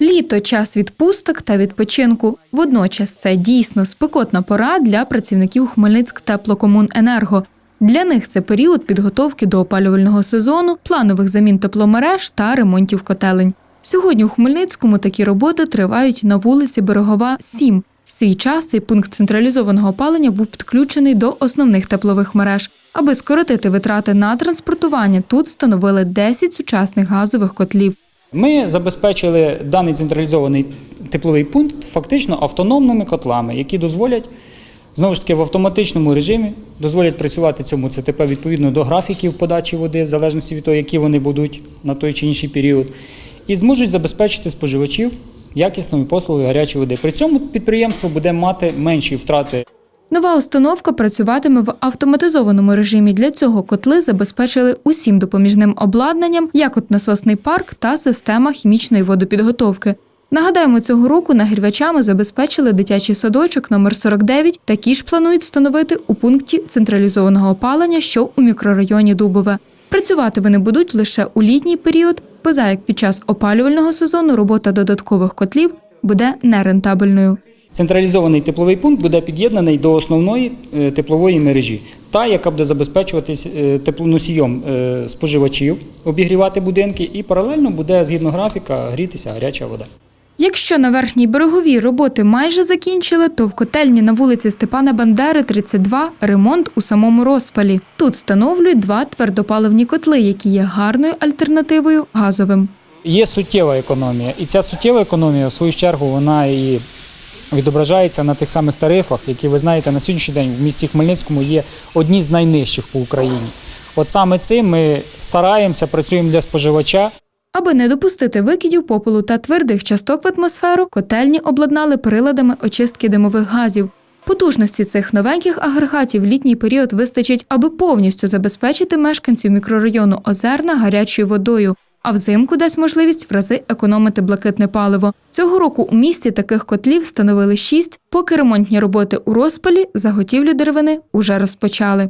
Літо час відпусток та відпочинку. Водночас це дійсно спекотна пора для працівників Хмельницьк теплокомуненерго. Для них це період підготовки до опалювального сезону, планових замін тепломереж та ремонтів котелень. Сьогодні у Хмельницькому такі роботи тривають на вулиці Берегова 7. В свій час цей пункт централізованого опалення був підключений до основних теплових мереж. Аби скоротити витрати на транспортування, тут встановили 10 сучасних газових котлів. Ми забезпечили даний централізований тепловий пункт фактично автономними котлами, які дозволять знову ж таки в автоматичному режимі дозволять працювати цьому ЦТП відповідно до графіків подачі води, в залежності від того, які вони будуть на той чи інший період, і зможуть забезпечити споживачів якісною послугою гарячої води. При цьому підприємство буде мати менші втрати Нова установка працюватиме в автоматизованому режимі. Для цього котли забезпечили усім допоміжним обладнанням, як от насосний парк та система хімічної водопідготовки. Нагадаємо, цього року нагрівачами забезпечили дитячий садочок номер 49. Такі ж планують встановити у пункті централізованого опалення, що у мікрорайоні Дубове. Працювати вони будуть лише у літній період, поза як під час опалювального сезону робота додаткових котлів буде нерентабельною. Централізований тепловий пункт буде під'єднаний до основної е, теплової мережі, та яка буде забезпечуватись е, теплоносієм е, споживачів, обігрівати будинки, і паралельно буде згідно графіка грітися гаряча вода. Якщо на верхній береговій роботи майже закінчили, то в котельні на вулиці Степана Бандери, 32, ремонт у самому розпалі. Тут встановлюють два твердопаливні котли, які є гарною альтернативою газовим. Є суттєва економія, і ця суттєва економія, в свою чергу, вона і відображається на тих самих тарифах, які ви знаєте, на сьогоднішній день в місті Хмельницькому є одні з найнижчих по Україні. От саме цим ми стараємося, працюємо для споживача. Аби не допустити викидів попелу та твердих часток в атмосферу, котельні обладнали приладами очистки димових газів. Потужності цих новеньких агрегатів в літній період вистачить, аби повністю забезпечити мешканців мікрорайону Озерна гарячою водою. А взимку дасть можливість в рази економити блакитне паливо. Цього року у місті таких котлів встановили шість, поки ремонтні роботи у розпалі заготівлю деревини уже розпочали.